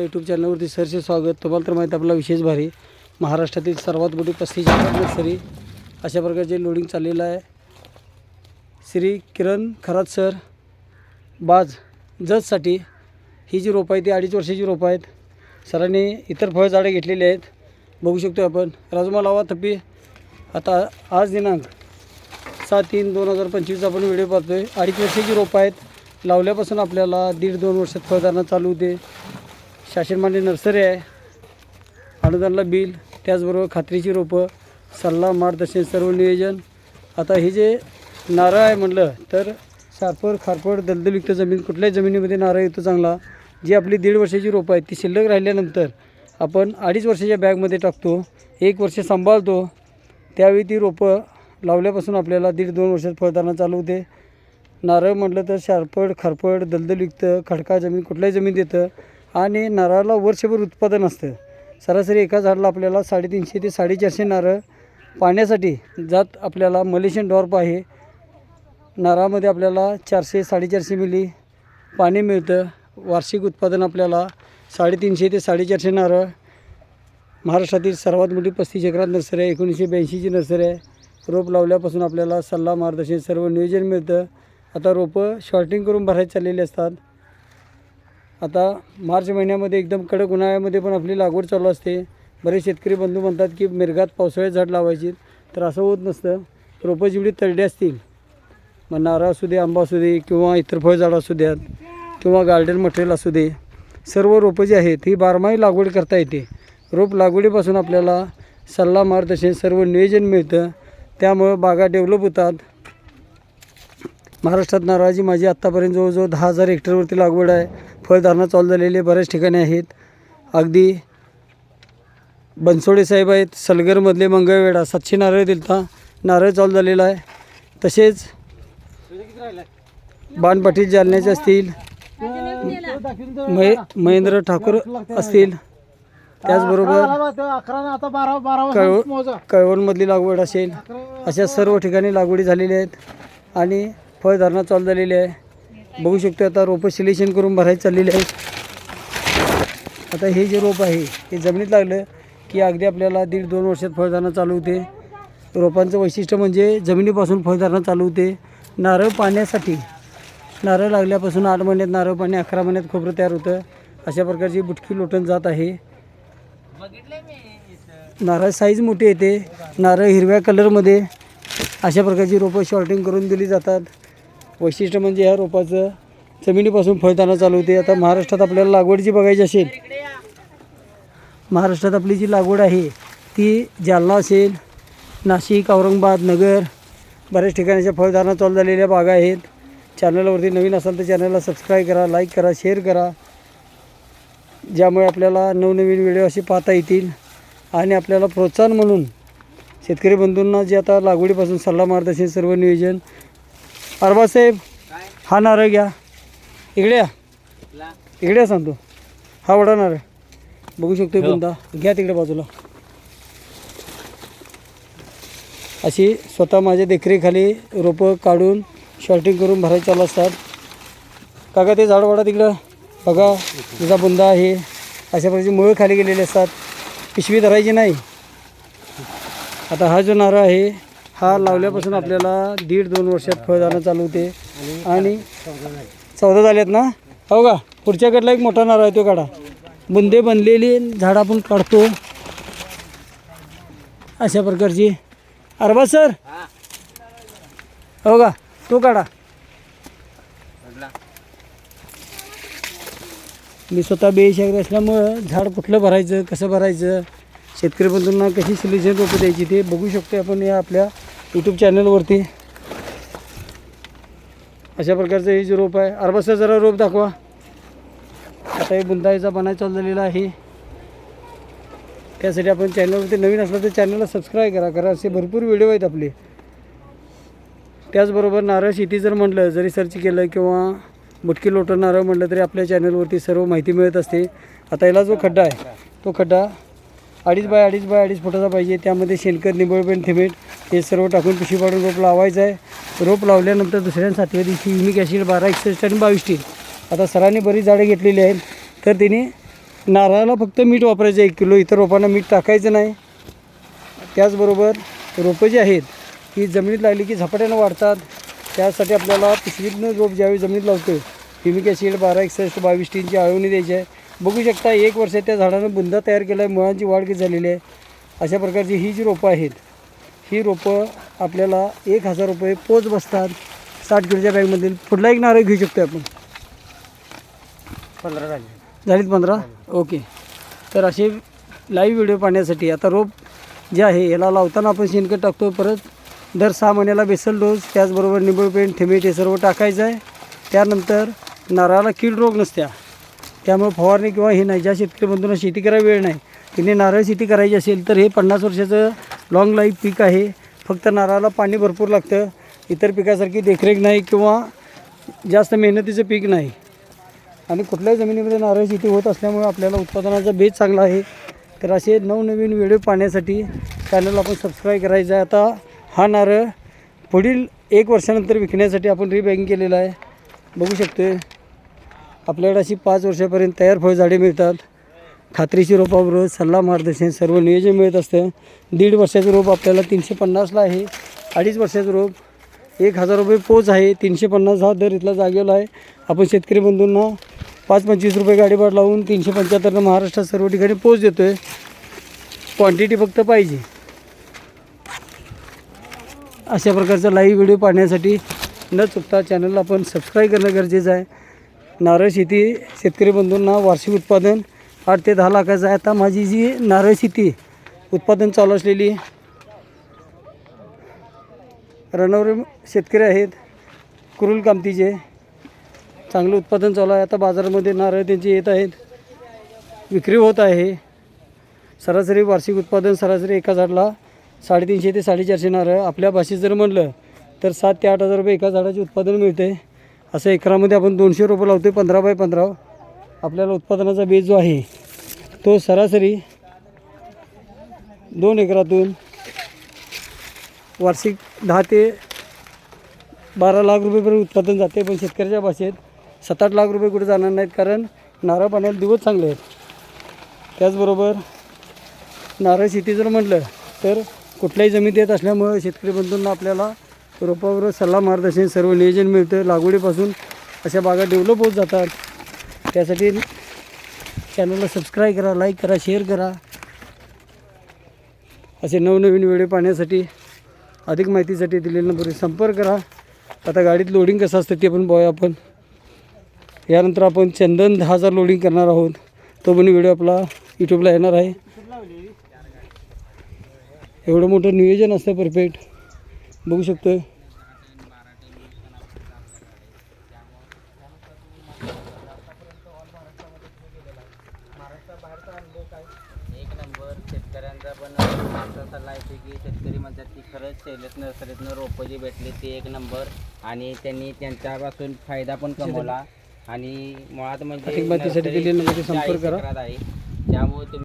YouTube चॅनलवरती सरचे स्वागत. तुम्हाला तर माहीत आपला विशेष भारी. महाराष्ट्रातील सर्वात मोठी पस्तीस नर्सरी अशा प्रकारचे लोडिंग चाललेलं आहे. श्री किरण खरात सर बाज जजसाठी ही जी रोपं आहेत ती अडीच वर्षाची रोपं आहेत. सरांनी इतर फळझाडे घेतलेली आहेत. बघू शकतो आपण. राजमा लावा थप्पी. आता आज दिनांक सात तीन दोन हजार पंचवीस आपण व्हिडिओ पाहतो आहे अडीच वर्षाची रोपं आहेत. लावल्यापासून आपल्याला दीड दोन वर्षात फळधारणा चालू होते. शासनमान्य नर्सरी आहे. अनुदानला बिल त्याचबरोबर खात्रीची रोपं सल्ला मार्गदर्शन सर्व नियोजन. आता हे जे नारळ आहे म्हटलं तर सारपड खारपड दलदलयुक्त जमीन कुठल्याही जमिनीमध्ये नारळ येतो चांगला. जी आपली दीड वर्षाची रोपं आहेत ती शिल्लक राहिल्यानंतर आपण अडीच वर्षाच्या बॅगमध्ये टाकतो एक वर्ष सांभाळतो. त्यावेळी ती रोपं लावल्यापासून आपल्याला दीड दोन वर्षात फळधारणा चालू होते. नारळ म्हटलं तर शारपड खारपड दलदलयुक्त खडका जमीन कुठल्याही जमीन देतं. आणि नारळाला वर्षभर उत्पादन असतं. सरासरी एका झाडाला आपल्याला साडेतीनशे ते साडेचारशे नारळ पाण्यासाठी जात आपल्याला मलेशियन डॉर्प आहे. नारळामध्ये आपल्याला चारशे साडेचारशे मिली पाणी मिळतं. वार्षिक उत्पादन आपल्याला साडेतीनशे ते साडेचारशे नारळ. महाराष्ट्रातील सर्वात मोठी पस्तीस एकरात नर्सरी आहे एकोणीसशे ब्याऐंशीची नर्सरी आहे. रोप लावल्यापासून आपल्याला सल्ला मार्गदर्शन सर्व नियोजन मिळतं. आता रोपं शॉर्टिंग करून भरायची चाललेली असतात. आता मार्च महिन्यामध्ये एकदम कडक उन्हाळ्यामध्ये पण आपली लागवड चालू असते. बरेच शेतकरी बंधू म्हणतात की मिरगात पावसाळ्यात झाड लावायची. तर असं होत नसतं. रोपं जेवढी तरडे असतील मग नारळ असू दे आंबा असू दे किंवा इतर फळझाडं असू द्यात किंवा गार्डन मटेरियल असू दे सर्व रोपं जी आहेत ही बारमाही लागवड करता येते. रोप लागवडीपासून आपल्याला सल्ला मार्गदर्शन सर्व नियोजन मिळतं. त्यामुळं बागा डेव्हलप होतात. महाराष्ट्रात नारळाची माझी आत्तापर्यंत जवळजवळ दहा हजार हेक्टरवरती लागवड आहे. फळधारणा चालू झालेली बऱ्याच ठिकाणी आहेत. अगदी बनसोडे साहेब आहेत सलगरमधले मंगळवेढा सातशे नारळ दिलता नारळ चालू झालेला आहे. तसेच बाणपाटील जालन्याचे असतील महे महेंद्र ठाकूर असतील. त्याचबरोबर कळव कळवणमधली लागवड असेल अशा सर्व ठिकाणी लागवडी झालेल्या आहेत आणि फळधारणा चालू झालेली आहे. बघू शकतो आता रोपं सिलेक्शन करून भरायची चाललेली आहेत. आता हे जे रोप आहे हे जमिनीत लागलं की अगदी आपल्याला दीड दोन वर्षात फळधारणा चालू होते. रोपांचं वैशिष्ट्य म्हणजे जमिनीपासून फळधारणा चालू होते. नारळ पाण्यासाठी नारळ लागल्यापासून आठ महिन्यात नारळ पाणी अकरा महिन्यात खोबरं तयार होतं. अशा प्रकारची बुटकी लोटण जात आहे. नारळ साईज मोठी येते. नारळ हिरव्या कलरमध्ये अशा प्रकारची रोपं शॉर्टिंग करून दिली जातात. वैशिष्ट्य म्हणजे ह्या रोपाचं जमिनीपासून फळताना चालू होते. आता महाराष्ट्रात आपल्याला लागवड जी बघायची असेल महाराष्ट्रात आपली जी लागवड आहे ती जालना असेल नाशिक औरंगाबाद नगर बऱ्याच ठिकाणच्या फळधारणा चालू झालेल्या बागा आहेत. चॅनलवरती नवीन असाल तर चॅनलला सबस्क्राईब करा लाईक करा शेअर करा. ज्यामुळे आपल्याला नवनवीन व्हिडिओ असे पाहता येतील आणि आपल्याला प्रोत्साहन म्हणून शेतकरी बंधूंना जे आता लागवडीपासून सल्ला मार्गदर्शन सर्व नियोजन अरबासाहेब हा नारळ घ्या इकडे या इकडे या सांगतो हा वडा नारळ बघू शकतो बुंदा। घ्या तिकडे बाजूला अशी स्वतः माझ्या देखरेखाली रोपं काढून शॉर्टिंग करून भरायचे चालू असतात. काका ते झाड वाडा तिकडं. बघा तुझा बुंदा आहे. अशा प्रकारची मुळं खाली गेलेली असतात. पिशवी धरायची नाही. आता हा जो नारळ आहे हा लावल्यापासून आपल्याला दीड दोन वर्षात फळधारणा चालू होते. आणि चौदा झालेत ना? हो का? पुढच्याकडला एक मोठा नारळ आहे तो काढा. बुंदे बनलेली झाडं आपण काढतो. अशा प्रकारची. अरबा सर? हो का? तो काढा. मी स्वतः बेशागरी असल्यामुळं झाड कुठलं भरायचं कसं भरायचं? शेतकरी बंधूंना कशी सोल्युशन रोपं द्यायची ते बघू शकतो आपण या आपल्या यूट्यूब चॅनलवरती अशा प्रकारचं हे जे रोप आहे अरबासा जरा रोप दाखवा. आता हे बुंदाईचा बनाय चालू झालेला आहे. त्यासाठी आपण चॅनलवरती नवीन असलं तर चॅनलला सबस्क्राईब करा कारण असे भरपूर व्हिडिओ आहेत आपले. त्याचबरोबर नारळ शेती जर म्हटलं जरी सर्च केलं किंवा बुटकी लोटं नारळ म्हटलं तरी आपल्या चॅनलवरती सर्व माहिती मिळत असते. आता याला जो खड्डा आहे तो खड्डा अडीच बाय अडीच बाय अडीच फुटाचा पाहिजे. त्यामध्ये शेणखत निंबळपेंट थिमेट हे सर्व टाकून पिशवी पाडून रोप लावायचं आहे. रोप लावल्यानंतर दुसऱ्या सातव्या दिवशी युनिक ॲसिड बारा एकसष्ट आणि बावीस टीन. आता सरांनी बरीच झाडं घेतलेली आहेत. तर तिने नारळाला फक्त मीठ वापरायचं एक किलो इतर रोपांना मीठ टाकायचं नाही. त्याचबरोबर रोपं जी आहेत ती जमिनीत लागली की झपाट्यानं वाढतात. त्यासाठी आपल्याला पिशवीतनं रोप ज्यावेळी जमिनीत लावतो युनिक ॲसिड बारा एकसष्ट बावीस टीनची आळवणी द्यायची आहे. बघू शकता एक वर्षात त्या झाडानं बुंदा तयार केला आहे मुळांची वाढ किती झालेली आहे. अशा प्रकारची ही जी रोपं आहेत ही रोपं आपल्याला एक हजार रुपये पोच बसतात. साठ किलोच्या बॅगमधील पुढला एक नारळ घेऊ शकतो आपण. पंधरा झाले. झालीत पंधरा? ओके. तर असे लाईव्ह व्हिडिओ पाहण्यासाठी आता रोप जे आहे याला लावताना आपण शेणखत टाकतो परत दर सहा महिन्याला बेसल डोस त्याचबरोबर निंबळ पेंट थेमेट हे सर्व टाकायचं आहे. त्यानंतर नारळाला कीड रोग नसत्या. त्यामुळे फवारणी किंवा हे नाही. ज्या शेतकरी बंधूंना शेती करायला वेळ नाही. तिने नारळ शेती करायची असेल तर हे पन्नास वर्षाचं लाँग लाईफ पीक आहे. फक्त नारळाला पाणी भरपूर लागतं. इतर पिकासारखी देखरेख नाही किंवा जास्त मेहनतीचं पीक नाही. आणि कुठल्याही जमिनीमध्ये नारळ शेती होत असल्यामुळे आपल्याला उत्पादनाचा बेस चांगला आहे. तर असे नवनवीन व्हिडिओ पाहण्यासाठी चॅनल आपण सबस्क्राईब करायचं आहे. आता हा नारळ पुढील एक वर्षानंतर विकण्यासाठी आपण रिबॅगिंग केलेलं आहे. बघू शकतो आपल्याकडे अशी पाच वर्षापर्यंत तयार फळझाडे मिळतात. खात्रीशी रोपावर सल्ला मार्गदर्शन सर्व नियोजन मिळत असतं. दीड वर्षाचं रोप आपल्याला तीनशे पन्नासला आहे. अडीच वर्षाचं रोप एक हजार रुपये पोच आहे. तीनशे पन्नास हा दर इथला जागेला आहे. आपण शेतकरी बंधूंना पाच पंचवीस रुपये गाडीभाड लावून तीनशे पंच्याहत्तरनं महाराष्ट्रात सर्व ठिकाणी पोच देतो आहे क्वांटिटी फक्त पाहिजे. अशा प्रकारचा लाईव्ह व्हिडिओ पाहण्यासाठी न चुकता चॅनलला आपण सबस्क्राईब करणं गरजेचं आहे. नारळ शेती शेतकरी बंधूंना वार्षिक उत्पादन आठ ते दहा लाखाचं आहे. आता माझी जी नारळ शेती उत्पादन चालू असलेली रनवर शेतकरी आहेत कुरुल कामतीचे चांगलं उत्पादन चालू आहे. आता बाजारामध्ये नारळ त्यांचे येत आहेत. विक्री होत आहे. सरासरी वार्षिक उत्पादन सरासरी एका झाडाला साडेतीनशे ते साडेचारशे नारळ. आपल्या भाषेत जर म्हणलं तर सात ते आठ हजार रुपये एका झाडाचे उत्पादन मिळते. असं एकरामध्ये आपण दोनशे रुपये लावतो पंधरा बाय पंधरा. आपल्याला उत्पादनाचा बेस जो आहे तो सरासरी दोन एकरातून वार्षिक दहा ते बारा लाख रुपयेपर्यंत उत्पादन जाते. पण शेतकऱ्याच्या भाषेत सात आठ लाख रुपये कुठे जाणार नाहीत कारण नारळ पाण्याला दिवस चांगले आहेत. त्याचबरोबर नारळ शेती जर म्हटलं तर कुठल्याही जमीन येत असल्यामुळं शेतकरी बंधूंना आपल्याला रोपावर सल्ला मार्गदर्शन सर्व नियोजन मिळतं. लागवडीपासून अशा बागा डेव्हलप होत जातात. त्यासाठी चॅनलला सबस्क्राईब करा लाईक करा शेअर करा. असे नवनवीन व्हिडिओ पाहण्यासाठी अधिक माहितीसाठी दिलेल्या नंबरवर संपर्क करा. आता गाडीत लोडिंग कसं असतं ते पण बघूया आपण. यानंतर आपण चंदन दहा हजार लोडिंग करणार आहोत. तो पण व्हिडिओ आपला यूट्यूबला येणार आहे. एवढं मोठं नियोजन असतं परफेक्ट बघू शकतो एक नंबर. शेतकऱ्यांचा पण आमचा सल्ला आहे की शेतकरी म्हणतात की खरंच शैलेश नर्सरीतनं रोपं जे भेटले ते एक नंबर. आणि त्यांनी त्यांच्यापासून फायदा पण कमवला. आणि मुळात म्हणजे नर्सरी संपर्क चाळीस करा. एकरात आहे.